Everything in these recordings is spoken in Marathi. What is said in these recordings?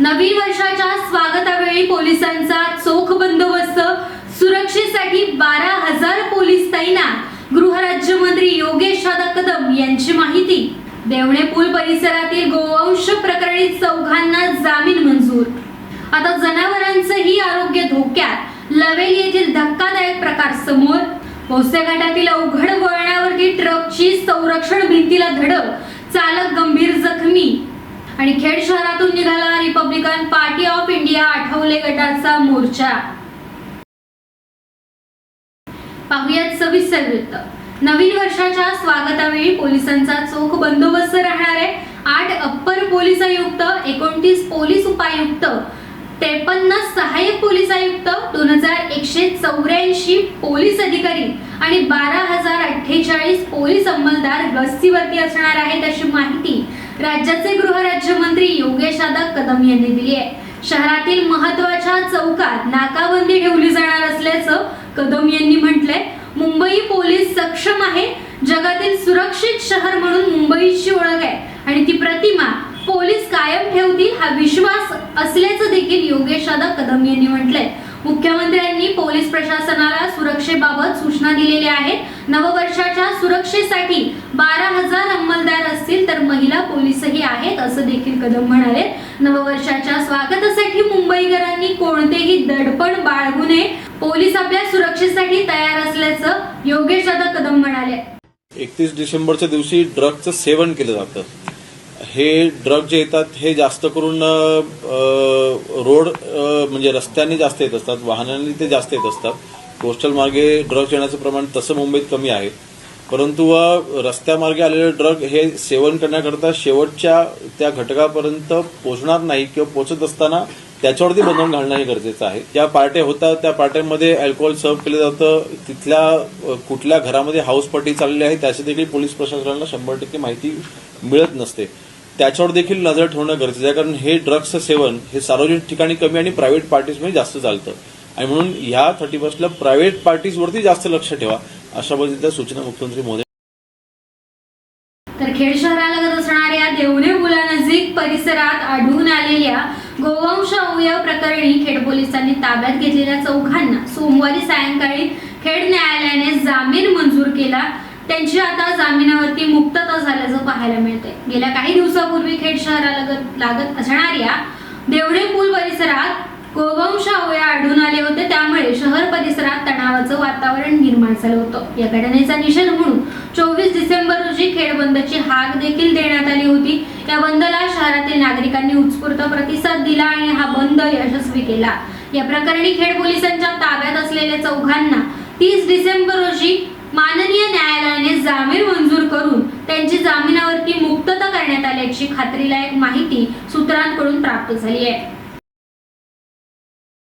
नवीन वर्षाच्या स्वागतावेळी पोलिसांचा चोख बंदोबस्त. सुरक्षेसाठी बारा हजार पोलीस तैनात. गृहराज्यमंत्री योगेश दादा कदम यांची माहिती. देवणे पूल परिसरातील गोवंश प्रकरणी चौघांना जामीन मंजूर. आता जनावरांचंही आरोग्य धोक्यात. लवेल येथील धक्कादायक प्रकार समोर. भोसे घाटातील अवघड वळणावरती ट्रकची संरक्षण भिंतीला धडक. चालक गंभीर जखमी. आणि खेड शहरातून निघाला Republican party of India Athawale गटाचा मोर्चा. पाहुयात सविस्तर वृत्त. नवीन वर्षाच्या स्वागतावेळी पोलिसांचा चोख बंदोबस्त राहणार आहे. आठ अप्पर पोलीस आयुक्त एकोणतीस पोलीस उपायुक्त त्रेपन्न सहाय्यक पोलीस आयुक्त दोन हजार एकशे चौऱ्याऐंशी पोलीस अधिकारी आणि बारा हजार अठ्ठेचाळीस पोलीस अंमलदार गस्तीवरती असणार आहेत अशी माहिती राज्याचे गृहराज्यमंत्री योगेश दादा कदम यांनी दिली आहे. शहरातील महत्त्वाच्या चौकात नाकाबंदी ठेवली जाणार असल्याचं कदम यांनी म्हटलंय. मुंबई पोलीस सक्षम आहे. जगातील सुरक्षित शहर म्हणून मुंबईची ओळख आहे. आणि ती प्रतिमा पोलीस कायम ठेवतील हा विश्वास असल्याचं देखील योगेश दादा कदम यांनी म्हटलंय. मुख्यमंत्र्यांनी पोलीस प्रशासनाला सुरक्षेबाबत सूचना दिलेल्या आहेत. नववर्षाच्या सुरक्षेसाठी बारा हजार अंमलदार असतील तर महिला पोलीसही आहेत असं देखील कदम म्हणाले. नववर्षाच्या स्वागतासाठी मुंबईकरांनी कोणतेही दडपण बाळगू नये. पोलीस आपल्या सुरक्षेसाठी तयार असल्याचं योगेश दादा कदम म्हणाले. एकतीस डिसेंबरच्या दिवशी ड्रगचं सेवन केलं जातं. हे ड्रग जे येतात हे जास्त करून रोड म्हणजे रस्त्याने जास्त येत असतात वाहनांनी ते जास्त येत असतात. कोस्टल मार्गे ड्रग येण्याचं प्रमाण तसं मुंबईत कमी आहे. परंतु रस्त्यामार्गे आलेले ड्रग हे सेवन करण्याकरता शेवटच्या त्या घटकापर्यंत पोचणार नाही किंवा पोचत असताना त्याच्यावरती बंधन घालणं हे गरजेचं आहे. ज्या पार्ट्या होतात त्या पार्ट्यांमध्ये अल्कोहोल सर्व केलं जातं. तिथल्या कुठल्या घरामध्ये हाऊस पार्टी चाललेली आहे त्याची देखील पोलीस प्रशासनाला शंभर टक्के माहिती मिळत नसते. त्याच्यावर देखील नजर ठेवणं गरजेचं आहे. कारण हे ड्रग्सचं सेवन हे सार्वजनिक ठिकाणी कमी आणि प्रायव्हेट पार्टीजमध्ये जास्त चालतं. आणि म्हणून ह्या थर्टी फर्स्टला प्रायव्हेट पार्टीजवरती जास्त लक्ष ठेवा अशा पद्धतीच्या सूचना मुख्यमंत्री मोदी तर खेड शहरालगत असणाऱ्या देवणे मुलानजीक परिसरात आढळून आलेल्या गोवंश अवयव प्रकरणी खेड पोलिसांनी ताब्यात घेतलेल्या चौघांना सोमवारी सायंकाळी खेड न्यायालयाने जामीन मंजूर केला. त्यांची आता जामिनावरती मुक्तता झाल्याचं पाहायला मिळते गेल्या काही दिवसापूर्वी खेड शहरालगत लागत असणाऱ्या देवणे पूल परिसरात गोवंश अवया आढळून आले होते. त्यामुळे शहर परिसरात तणावाचं वातावरण निर्माण झालं होतं. या घटनेचा निषेध म्हणून चोवीस डिसेंबर रोजी खेड बंदची हाक देखील देण्यात आली होती. या बंदला शहरातील नागरिकांनी उत्स्फूर्त प्रतिसाद दिला आणि हा बंद यशस्वी केला. या प्रकरणी खेड पोलिसांच्या ताब्यात असलेल्या चौघांना तीस डिसेंबर रोजी माननीय न्यायालयाने जामीन मंजूर करून त्यांची जामिनावरती मुक्तता करण्यात आल्याची खात्रीलायक माहिती सूत्रांकडून प्राप्त झाली आहे.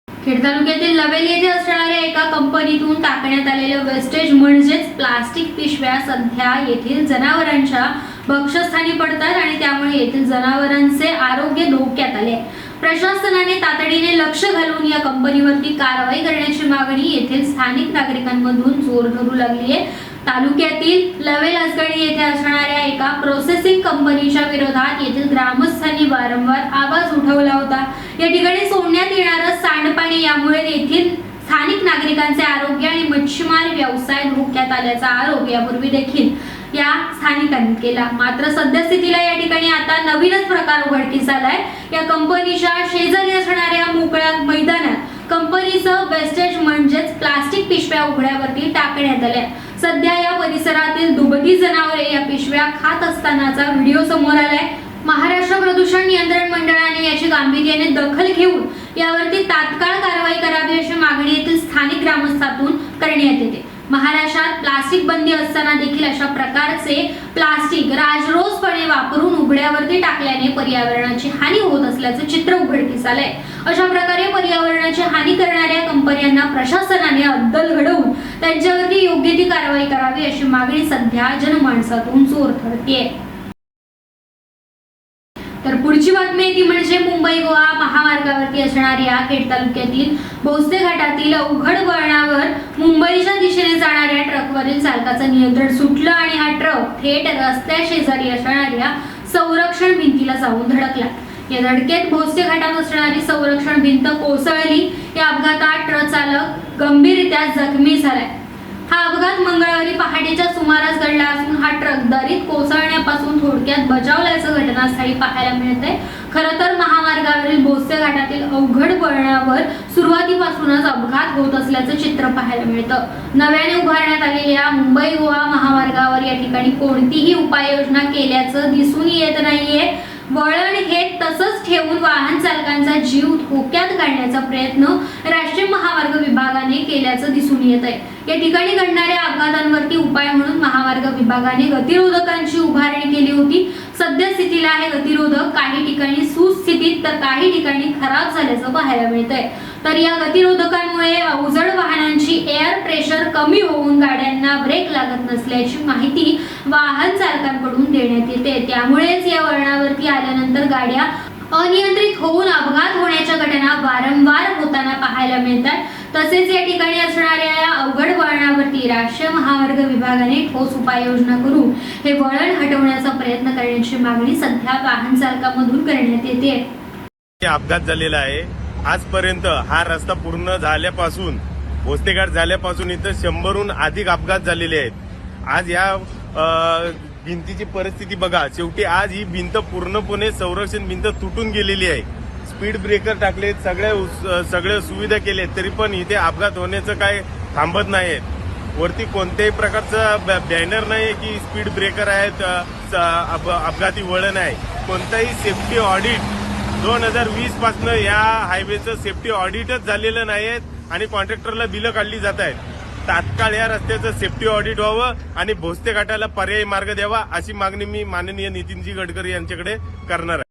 खेड तालुक्यातील लवेल येथे असणाऱ्या एका कंपनीतून टाकण्यात आलेलं वेस्टेज म्हणजेच प्लास्टिक पिशव्या सध्या येथील जनावरांच्या भक्षस्थानी पडतात आणि त्यामुळे येथील जनावरांचे आरोग्य धोक्यात आले प्रशासनाने तातडीने लक्ष घालून या कंपनीवरती कारवाई करण्याची मागणी येथील स्थानिक नागरिकांमधून जोर धरू लागली आहे. तालुक्यातील लवे असगडी येथे असणाऱ्या एका प्रोसेसिंग कंपनीच्या विरोधात येथील ग्रामस्थांनी वारंवार आवाज उठवला होता. या ठिकाणी सोडण्यात येणारं सांडपाणी यामुळे येथील स्थानिक नागरिकांचे आरोग्य आणि मच्छीमार व्यवसाय धोक्यात आल्याचा आरोप यापूर्वी देखील या स्थानिकांनी केला मात्र सद्यस्थितीला या ठिकाणी आता नवीनच प्रकार उघडकीस आलाय. या कंपनीच्या शेजारी असणाऱ्या मोकळ्या मैदानात कंपनीचं वेस्टेज म्हणजेच प्लास्टिक पिशव्या उघड्यावरती टाकण्यात आल्या. सध्या या परिसरातील दुबकी जनावरे या पिशव्या खात असतानाचा व्हिडिओ समोर आलाय. महाराष्ट्र प्रदूषण नियंत्रण मंडळाने याची गांभीर्याने दखल घेऊन यावरती तात्काळ कारवाई करावी अशी मागणी येथील स्थानिक ग्रामस्थातून करण्यात येते. महाराष्ट्रात प्लास्टिक बंदी असताना देखील अशा प्रकारचे प्लास्टिक राजरोसपणे वापरून उघड्यावरती टाकल्याने पर्यावरणाची हानी होत असल्याचं चित्र उघडकीस आलंय. अशा प्रकारे पर्यावरणाची हानी करणाऱ्या कंपन्यांना प्रशासनाने अद्दल घडवून त्यांच्यावरती योग्य ती कारवाई करावी अशी मागणी सध्या जनमानसातून जोर धरतीये तर पुढची बातमी आहे ती म्हणजे महामार्गावरती असणाऱ्या खेड तालुक्यातील भोसले घाटातील अवघड वळणावर मुंबईच्या दिशेने जाणाऱ्या ट्रकवरील चालकाचं नियंत्रण सुटलं आणि हा ट्रक थेट रस्त्या शेजारी असणाऱ्या संरक्षण भिंतीला जाऊन धडकला. या धडकेत भोसले घाटात असणारी संरक्षण भिंत कोसळली. या अपघातात ट्रक चालक गंभीररित्या जखमी झालाय. हा अपघात मंगळवारी पहाटेच्या सुमारास घडला असून हा ट्रक दरीत कोसळण्यापासून थोडक्यात बचावल्याचं घटनास्थळी पाहायला मिळते खरं तर महामार्गावरील भोसले घाटातील अवघड वळणावर सुरुवातीपासूनच अपघात होत असल्याचं चित्र पाहायला मिळतं. नव्याने उभारण्यात आलेल्या मुंबई गोवा महामार्गावर या ठिकाणी कोणतीही उपाययोजना केल्याचं दिसून येत नाहीये. वळण हे तसंच ठेवून वाहन चालकांचा जीव धोक्यात काढण्याचा प्रयत्न राष्ट्रीय महामार्ग विभागाने केल्याचं दिसून येत आहे या ठिकाणी घडणाऱ्या अपघातांवरती उपाय म्हणून महामार्ग विभागाने गतिरोधकांची उभारणी केली होती. सद्यस्थितीला हे गतिरोधक. काही ठिकाणी सुस्थितीत तर काही ठिकाणी खराब झाल्याचं पाहायला मिळतंय. तर या गतिरोधकांमुळे अवजड वाहनांची एअर प्रेशर कमी होऊन गाड्यांना ब्रेक लागत नसल्याची माहिती वाहन चालकांकडून देण्यात येते. त्यामुळेच या वळणावरती आल्यानंतर गाड्या अनियंत्रित होऊन अपघात होण्याच्या घटना वारंवार होताना पाहायला मिळतात. तसेच या ठिकाणी असणाऱ्या या अवघड वळणावरती राष्ट्रीय महामार्ग विभागाने ठोस उपाययोजना करून हे वळण हटवण्याचा प्रयत्न करण्याची मागणी सध्या वाहन चालकांमधून करण्यात येते. अपघात झालेला आहे. आजपर्यंत हा रस्ता पूर्ण झाल्यापासून भोसतेघाट झाल्यापासून इथं शंभरहून अधिक अपघात झालेले आहेत. आज या भिंतीची परिस्थिती बघा. शेवटी आज ही भिंत पूर्णपणे संरक्षण भिंत तुटून गेलेली आहे. स्पीड ब्रेकर टाकलेत सगळ्या उस- सगळ्या सुविधा केल्या तरी पण इथे अपघात होण्याचं काय थांबत नाही वरती कोणत्याही प्रकारचा बॅ- बॅनर नाही की स्पीड ब्रेकर आहेत स- अपघाती वळण आहे. कोणताही सेफ्टी ऑडिट दोन हजार वीस पासनं या हायवेचं सेफ्टी ऑडिटच झालेलं नाही आणि कॉन्ट्रॅक्टरला बिलं काढली जात आहेत. तात्काळ या रस्त्याचं सेफ्टी ऑडिट व्हावं आणि भोसते घाटाला पर्यायी मार्ग द्यावा अशी मागणी मी माननीय नितीनजी गडकरी यांच्याकडे करणार आहे.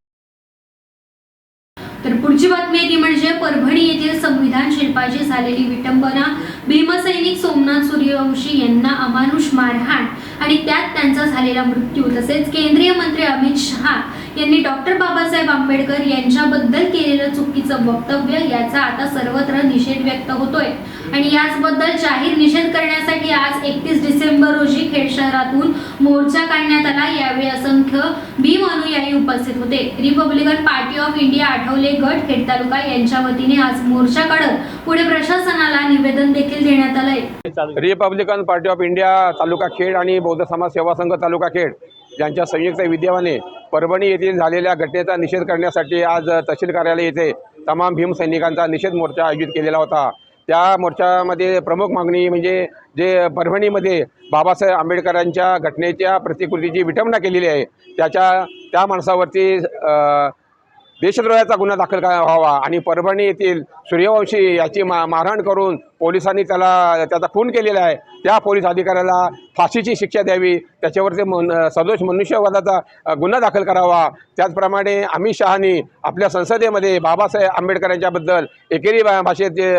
तर पुढची बातमी ती म्हणजे परभणी येथील संविधान शिल्पाची झालेली विटंबना. भीमसैनिक सोमनाथ सूर्यवंशी यांना अमानुष मारहाण आणि त्यात त्यांचा झालेला मृत्यू तसेच केंद्रीय मंत्री अमित शहा यांनी डॉक्टर बाबासाहेब आंबेडकर यांच्याबद्दल केलेलं चुकीचं वक्तव्य याचा आता सर्वत्र निषेध व्यक्त होतोय. आणि याचबद्दल जाहीर निषेध करण्यासाठी आज एकतीस डिसेंबर रोजी खेड शहरातून मोर्चा काढण्यात आला. यावेळी असंख्य भीम अनुयायी उपस्थित होते. Republican party of India Athawale गट खेड तालुका यांच्या वतीने आज मोर्चा काढत पुढे प्रशासनाला निवेदन देखील देण्यात आलंय. रिपब्लिकन पार्टी ऑफ इंडिया तालुका खेड आणि बौद्ध समाज सेवा संघ तालुका खेड यांच्या संयुक्त विद्यमाने परभणी येथील झालेल्या घटनेचा निषेध करण्यासाठी आज तहसील कार्यालय येथे तमाम भीमसैनिकांचा निषेध मोर्चा आयोजित केलेला होता. त्या मोर्चामध्ये प्रमुख मागणी म्हणजे जे परभणीमध्ये बाबासाहेब आंबेडकरांच्या घटनेच्या प्रतिकृतीची विटंबना केलेली आहे त्याच्या त्या माणसावरती देशद्रोहाचा गुन्हा दाखल करा- व्हावा आणि परभणी येथील सूर्यवंशी याची मा मारहाण करून पोलिसांनी त्याला त्याचा खून केलेला आहे त्या पोलीस अधिकाऱ्याला फाशीची शिक्षा द्यावी त्याच्यावरती मन सदोष मनुष्यवादाचा गुन्हा दाखल करावा. त्याचप्रमाणे अमित शहानी आपल्या संसदेमध्ये बाबासाहेब आंबेडकरांच्याबद्दल एकेरी भाषेत जे,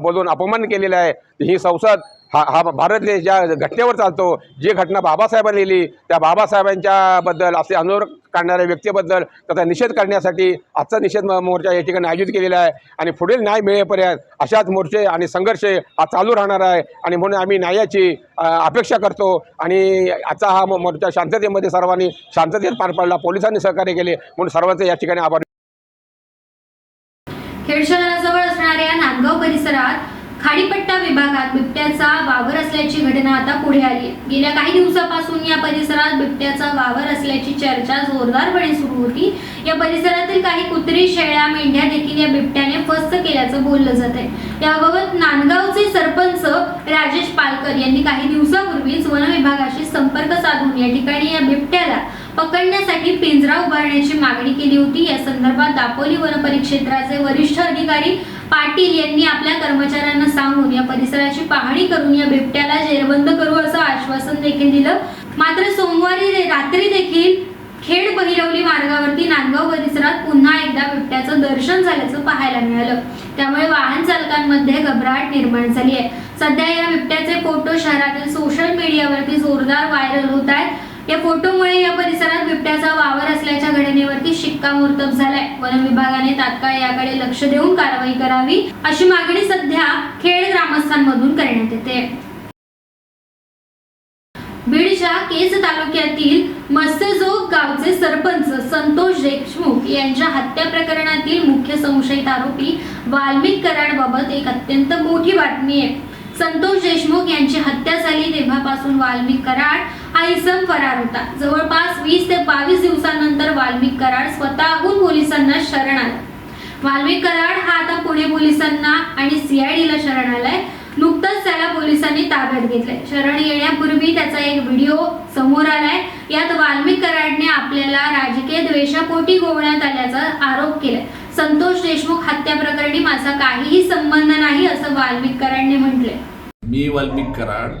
बोलून अपमान केलेला आहे. ही संसद हा हा भारत देश ज्या घटनेवर चालतो जी घटना बाबासाहेबांनी लिहिली त्या बाबासाहेबांच्याबद्दल असे अनुरोध काढणाऱ्या व्यक्तीबद्दल त्याचा निषेध करण्यासाठी आजचा निषेध म- मोर्चा या ठिकाणी आयोजित केलेला आहे. आणि पुढील न्याय मिळेपर्यंत अशाच मोर्चे आणि संघर्ष हा चालू राहणार आहे. आणि म्हणून आम्ही न्यायाची अपेक्षा करतो. आणि आजचा हा मोर्चा शांततेमध्ये सर्वांनी शांततेत पार पाडला. पोलिसांनी सहकार्य केले. म्हणून सर्वांचे या ठिकाणी आभार. खेड शहराजवळ असणाऱ्या नांदगाव परिसरात खाडीपट्टा विभागात बिबट्याचा वावर असल्याची घटना आता पुढे आली आहे. गेल्या काही दिवसापासून या परिसरात बिबट्याचा वावर असल्याची चर्चा जोरदारपणे सुरू होती या परिसरातील काही कुत्री शेळ्या मेंढ्या देखील या बिबट्याने फस्त केल्याचं बोललं जात आहे याबाबत नांदगावचे सरपंच राजेश पालकर यांनी काही दिवसापूर्वीच वन विभागाशी संपर्क साधून या ठिकाणी या बिबट्याला पकडण्यासाठी पिंजरा उभारण्याची मागणी केली होती. या संदर्भात दापोली वन परिक्षेत्राचे वरिष्ठ अधिकारी पाटील यांनी आपल्या कर्मचाऱ्यांना सांगून या परिसराची पाहणी करून या बिबट्याला जेरबंद करू असं आश्वासन देखील दिलं. मात्र सोमवारी रात्री देखील खेड बहिरवली मार्गावरती नांदगाव परिसरात पुन्हा एकदा बिबट्याचं दर्शन झाल्याचं पाहायला मिळालं. त्यामुळे वाहन चालकांमध्ये घबराट निर्माण झाली आहे. सध्या या बिबट्याचे फोटो शहरातील सोशल मीडियावरती जोरदार व्हायरल होत आहेत. या फोटोमुळे या परिसरात बिबट्याचा वावर असल्याच्या घटनेवरती शिक्कामोर्तब झालाय. वन विभागाने तात्काळ याकडे लक्ष देऊन कारवाई करावी अशी मागणी सध्या खेड ग्रामस्थांमधून करण्यात येते. बीडच्या केज तालुक्यातील मस्तेजोग गावचे सरपंच संतोष देशमुख यांच्या हत्या प्रकरणातील मुख्य संशयित आरोपी वाल्मिक कराडबाबत एक अत्यंत मोठी बातमी आहे. संतोष देशमुख यांची हत्या झाली तेव्हापासून वाल्मिक कराड हा इसम फरार होता. जवळपास वीस ते बावीस दिवसांनंतर वाल्मिक कराड स्वतःहून पोलिसांना शरण आला वाल्मिक कराड हा आता पुणे पोलिसांना आणि सीआयडीला शरण आलाय नुकतंच त्याला पोलिसांनी ताब्यात घेतलंय. शरण येण्यापूर्वी त्याचा एक व्हिडिओ समोर आलाय. यात वाल्मिक कराडने आपल्याला राजकीय द्वेषापोटी गोवण्यात आल्याचा आरोप केलाय. संतोष देशमुख हत्या प्रकरणी माझा काहीही संबंध नाही असं वाल्मिक कराडने म्हटलंय. मी वाल्मिक कराड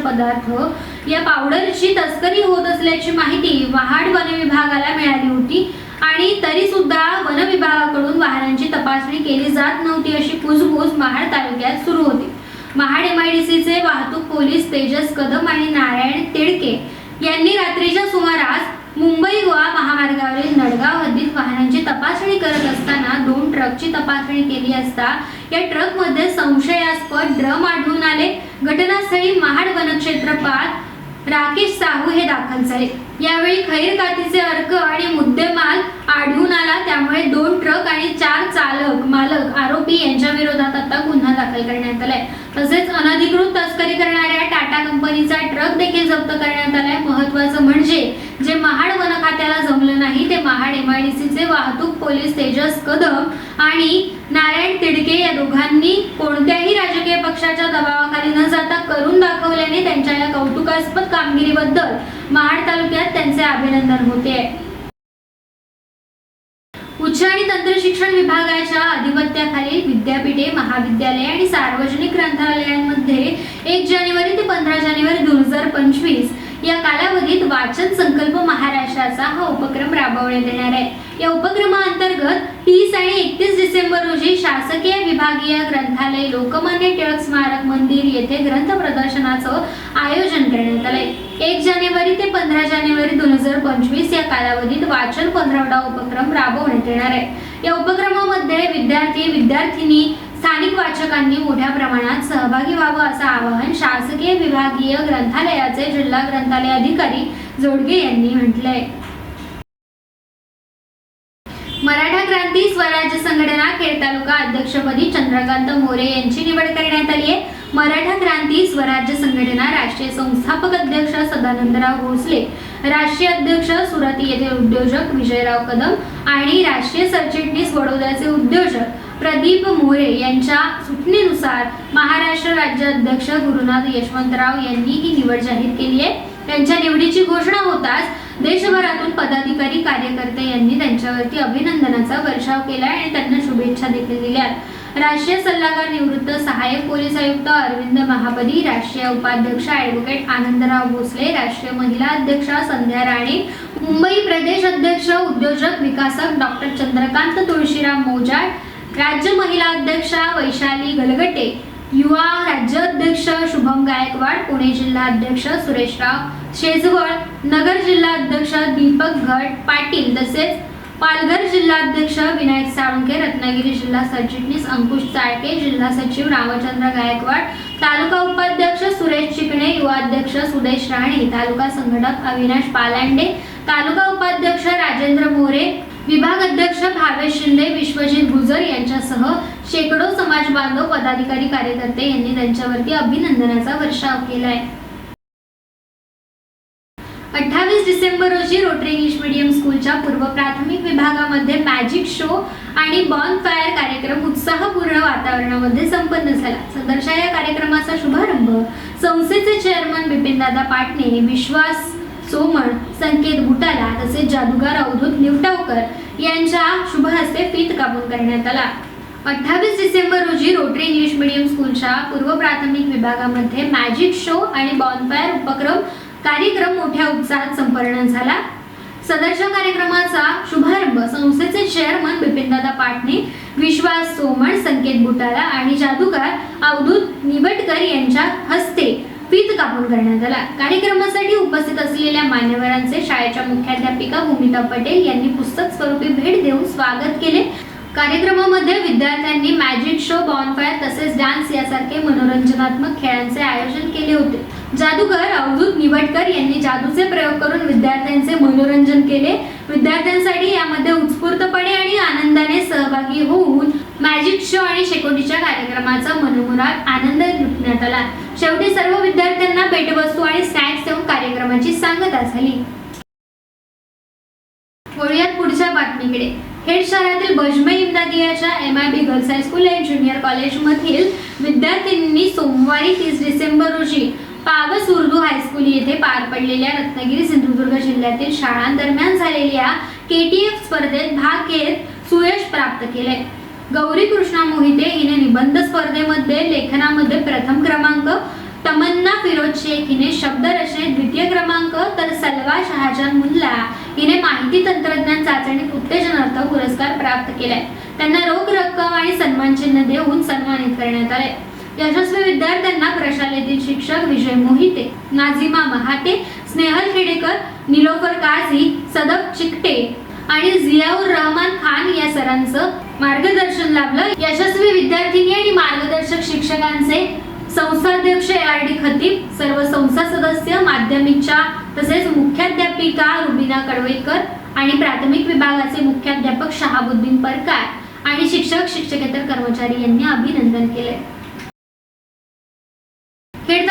पदार्थ या पावडरची तस्करी होत असल्याची माहिती महाड वन विभागाला मिळाली होती आणि तरी सुद्धा वन विभागाकडून वाहनांची तपासणी केली जात नव्हती अशी कुजबूज महाड तालुक्यात सुरू होती. Mahad M I D C चे वाहतूक पोलीस तेजस कदम आणि नारायण तिडके यांनी रात्रीच्या सुमारास मुंबई गोवा महामार्गावरील नडगाव हद्दीत वाहनांची तपासणी करत असताना दोन ट्रकची तपासणी केली असता या ट्रकमध्ये संशयास्पद ड्रम आढळून आले. घटनास्थळी महाड वनक्षेत्रपाल राकेश साहू हे दाखल झाले. यावेळी खैर कातीचे अर्क आणि मुद्देमाल आढळून आला. त्यामुळे दोन ट्रक आणि चार चालक मालक आरोपी यांच्या विरोधात आता दाखल करण्यात आलाय. तसेच अनधिकृत तस्करी करणाऱ्या टाटा कंपनीचा ट्रक देखील जप्त करण्यात आलाय. महत्वाचं म्हणजे जे महाड वन खात्याला जमलं नाही ते महाड एमआयडीसीचे वाहतूक पोलीस तेजस कदम आणि नारायण तिडके या दोघांनी कोणत्याही राजकीय पक्षाच्या दबावाखाली न जाता करून दाखवल्याने त्यांच्या या कौतुकास्पद कामगिरीबद्दल महाड तालुक्यात त्यांचे अभिनंदन होते. उच्च आणि तंत्र शिक्षण विभागाच्या अधिपत्याखालील विद्यापीठे महाविद्यालय आणि सार्वजनिक ग्रंथालयांमध्ये एक जानेवारी ते पंधरा जानेवारी दोन हजार पंचवीस या कालावधीत वाचन संकल्प महाराष्ट्राचा हा उपक्रम राबवण्यात येणार आहे. या उपक्रमाअंतर्गत तीस आणि एकतीस डिसेंबर रोजी शासकीय विभागीय ग्रंथालय लोकमान्य टिळक स्मारक मंदिर येथे ग्रंथ प्रदर्शनाचं आयोजन करण्यात आलंय. एक जानेवारी ते पंधरा जानेवारी दोन हजार पंचवीस या कालावधीत वाचन पंधरवडा उपक्रम राबवण्यात येणार आहे. या उपक्रमामध्ये विद्यार्थी विद्यार्थिनी स्थानिक वाचकांनी मोठ्या प्रमाणात सहभागी व्हावं असं आवाहन शासकीय विभागीय ग्रंथालयाचे जिल्हा ग्रंथालय अधिकारी जोडगे यांनी म्हटलंय. मराठा क्रांती स्वराज्य संघटना खेड तालुका अध्यक्षपदी चंद्रकांत मोरे यांची निवड करण्यात आली आहे. मराठा क्रांती स्वराज्य संघटना राष्ट्रीय संस्थापक अध्यक्ष सदानंदराव भोसले राष्ट्रीय अध्यक्ष सुरत येथील उद्योजक विजयराव कदम आणि राष्ट्रीय सरचिटणीस वडोदराचे उद्योजक प्रदीप मोरे यांच्या सुटणीनुसार महाराष्ट्र राज्य अध्यक्ष गुरुनाथ यशवंतराव यांनी ही निवड जाहीर केली आहे. त्यांच्या निवडीची घोषणा होताच देशभरातून पदाधिकारी कार्यकर्ते यांनी त्यांच्यावरती अभिनंदनाचा वर्षाव केला आणि त्यांना शुभेच्छा देखील दिल्या राष्ट्रीय सल्लागार निवृत्त सहाय्यक पोलीस आयुक्त अरविंद महापदी राष्ट्रीय उपाध्यक्ष ॲडव्होकेट आनंदराव भोसले राष्ट्रीय महिला अध्यक्षा संध्या राणे मुंबई प्रदेश अध्यक्ष उद्योजक विकासक डॉक्टर चंद्रकांत तुळशीराम मोजाळ राज्य महिला अध्यक्षा वैशाली गलगटे युवा राज्याध्यक्ष शुभम गायकवाड पुणे जिल्हा अध्यक्ष सुरेशराव शेजवळ नगर जिल्हा अध्यक्ष दीपक घट पाटील तसेच पालघर जिल्हाध्यक्ष विनायक साळुंके रत्नागिरी जिल्हा सरचिटणीस अंकुश चाळके जिल्हा सचिव रामचंद्र गायकवाड तालुका उपाध्यक्ष सुरेश चिकणे युवा अध्यक्ष सुदेश राणे तालुका संघटक अविनाश पालांडे तालुका उपाध्यक्ष राजेंद्र मोरे विभाग अध्यक्ष भावेश शिंदे विश्वजित गुजर यांच्यासह शेकडो समाज बांधव पदाधिकारी कार्यकर्ते यांनी त्यांच्यावरती अभिनंदनाचा वर्षाव केलाय. आहे डिसेंबर रोजी रोटरी इंग्लिश मीडियम स्कूलच्या पूर्व प्राथमिक विभागामध्ये मॅजिक शो आणि बॉन फायर कार्यक्रम उत्साहपूर्ण वातावरणामध्ये संपन्न झाला. सदरशा या कार्यक्रमाचा शुभारंभ संस्थेचे चेअरमन बिपिनदादा पाटणे विश्वास सोमण संकेत बुटाला तसेच जादूगार अवधूत निवटावकर यांच्या शुभ हस्ते फीत कापून करण्यात आला. अठ्ठावीस डिसेंबर रोजी रोटरी इंग्लिश मीडियम स्कूलच्या पूर्व प्राथमिक विभागामध्ये मॅजिक शो आणि बॉनफायर उपक्रम कार्यक्रम मोठ्या उत्साहात संपन्न झाला. सदरच्या कार्यक्रमाचा शुभारंभ संस्थेचे चेअरमन बिपिनदादा पाटणे विश्वास सोमण संकेत बुटाला आणि जादूगार अवधूत निबटकर यांच्या हस्ते फीत कापून करण्यात आला. कार्यक्रमासाठी उपस्थित असलेल्या मान्यवरांचे शाळेच्या मुख्याध्यापिका भूमिका पटेल यांनी पुस्तक स्वरूपी भेट देऊन स्वागत केले. कार्यक्रमामध्ये विद्यार्थ्यांनी मॅजिक शो बॉनफायर तसेच डान्स यासारखे मनोरंजनात्मक खेळांचे आयोजन केले होते. जादूगर अवधूत निवडकर यांनी जादूचे प्रयोग करून विद्यार्थ्यांचे मनोरंजन केले. विद्यार्थ्यांसाठी यामध्ये उत्स्फूर्तपणे आणि आनंदाने सहभागी होऊन मॅजिक शो आणि शेकोटीच्या कार्यक्रमाचा मनोमुराद आनंद लुटण्यात आला. शेवटी सर्व विद्यार्थ्यांना भेटवस्तू आणि स्नॅक्स देऊन कार्यक्रमाची सांगता झाली. वळूयात पुढच्या बातमीकडे. खेड शहरातील Bazme इमदादियाच्या M I B girls high school and junior कॉलेजमधील विद्यार्थ्यांनी सोमवारी तीस डिसेंबर रोजी पावस उर्दू हायस्कूल येथे पार पडलेल्या रत्नागिरी सिंधुदुर्ग जिल्ह्यातील शाळांदरम्यान झालेल्या केटीएफ स्पर्धेत भाग घेत सुयश प्राप्त केले. गौरी कृष्णा मोहिते हिने निबंध स्पर्धेमध्ये लेखनामध्ये प्रथम क्रमांक तमन्ना फिरोज शेख हिने शब्दरचनेत द्वितीय क्रमांक तर सलवा शहाजान मुल्ला हिने माहिती तंत्रज्ञान चाचणीत उत्तेजनार्थ पुरस्कार प्राप्त केलाय त्यांना रोख रक्कम आणि सन्मानचिन्ह देऊन सन्मानित करण्यात आले. यशस्वी विद्यार्थ्यांना प्रशालेतील शिक्षक विजय मोहिते नाझिमा महाते स्नेहल खेडेकर निलोफर काझी सदब चिकटे आणि जियाऊर रहमान खान या सरांचं मार्गदर्शन लाभलं. यशस्वी विद्यार्थिनी आणि मार्गदर्शक शिक्षकांचे संस्थाध्यक्ष आर डी खतीब सर्व संस्था सदस्य माध्यमिकच्या तसेच मुख्याध्यापिका रुबिना कडवेकर आणि प्राथमिक विभागाचे मुख्याध्यापक शहाबुद्दीन परकार आणि शिक्षक शिक्षकेतर कर्मचारी यांनी अभिनंदन केले खेड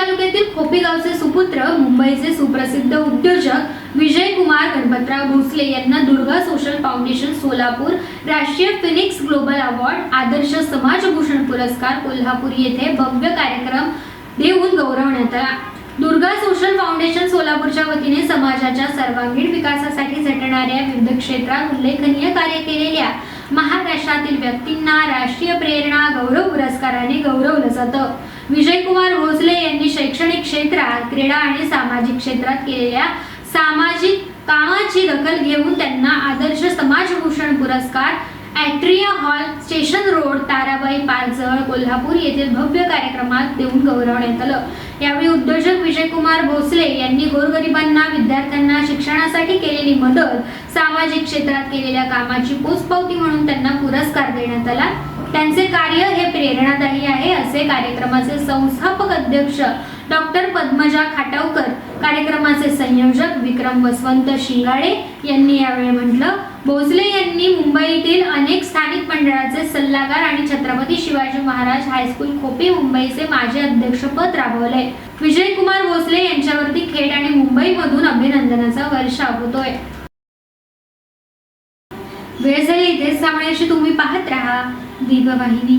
तालुक्यातील गावचे सुपुत्र मुंबईचे सुप्रसिद्ध उद्योजक विजय कुमार गणपतराव भोसले यांना दुर्गा सोशल फाउंडेशन सोलापूर राष्ट्रीय फिनिक्स ग्लोबल अवॉर्ड आदर्श समाजभूषण पुरस्कार कोल्हापूर येथे भव्य कार्यक्रम देऊन गौरवण्यात आला. दुर्गा सोशल फाउंडेशन सोलापूरच्या वतीने समाजाच्या सर्वांगीण विकासासाठी झटणाऱ्या विविध क्षेत्रात उल्लेखनीय कार्य केलेल्या महाराष्ट्रातील व्यक्तींना राष्ट्रीय प्रेरणा गौरव पुरस्काराने गौरवलं जातं. विजयकुमार भोसले यांनी शैक्षणिक क्षेत्रात क्रीडा आणि सामाजिक क्षेत्रात केलेल्या सामाजिक कामाची दखल घेऊन त्यांना आदर्श समाजभूषण पुरस्कार atria hall station road Tarabai पार्कजवळ Kolhapur येथील भव्य कार्यक्रमात देऊन गौरवण्यात आलं. यावेळी उद्योजक विजयकुमार भोसले यांनी गोरगरिबांना विद्यार्थ्यांना शिक्षणासाठी केलेली मदत सामाजिक क्षेत्रात केलेल्या कामाची पोचपावती म्हणून त्यांना पुरस्कार देण्यात आला. त्यांचे कार्य हे प्रेरणादायी आहे असे कार्यक्रमाचे संस्थापक अध्यक्ष डॉक्टर पद्मजा खाटावकर कार्यक्रमाचे संयोजक विक्रम वसवंत शिंगाडे यांनी यावेळी म्हटलं भोसले यांनी मुंबईतील अनेक स्थानिक मंडळाचे सल्लागार आणि छत्रपती शिवाजी महाराज हायस्कूल खोपी मुंबईचे माजी अध्यक्षपद राबवले. विजयकुमार भोसले यांच्यावरती खेड आणि मुंबईमधून अभिनंदनाचा वर्षाव होतोय वेळ झाली इथेच थांबण्याची तुम्ही पाहत राहा. दीपवाहिनी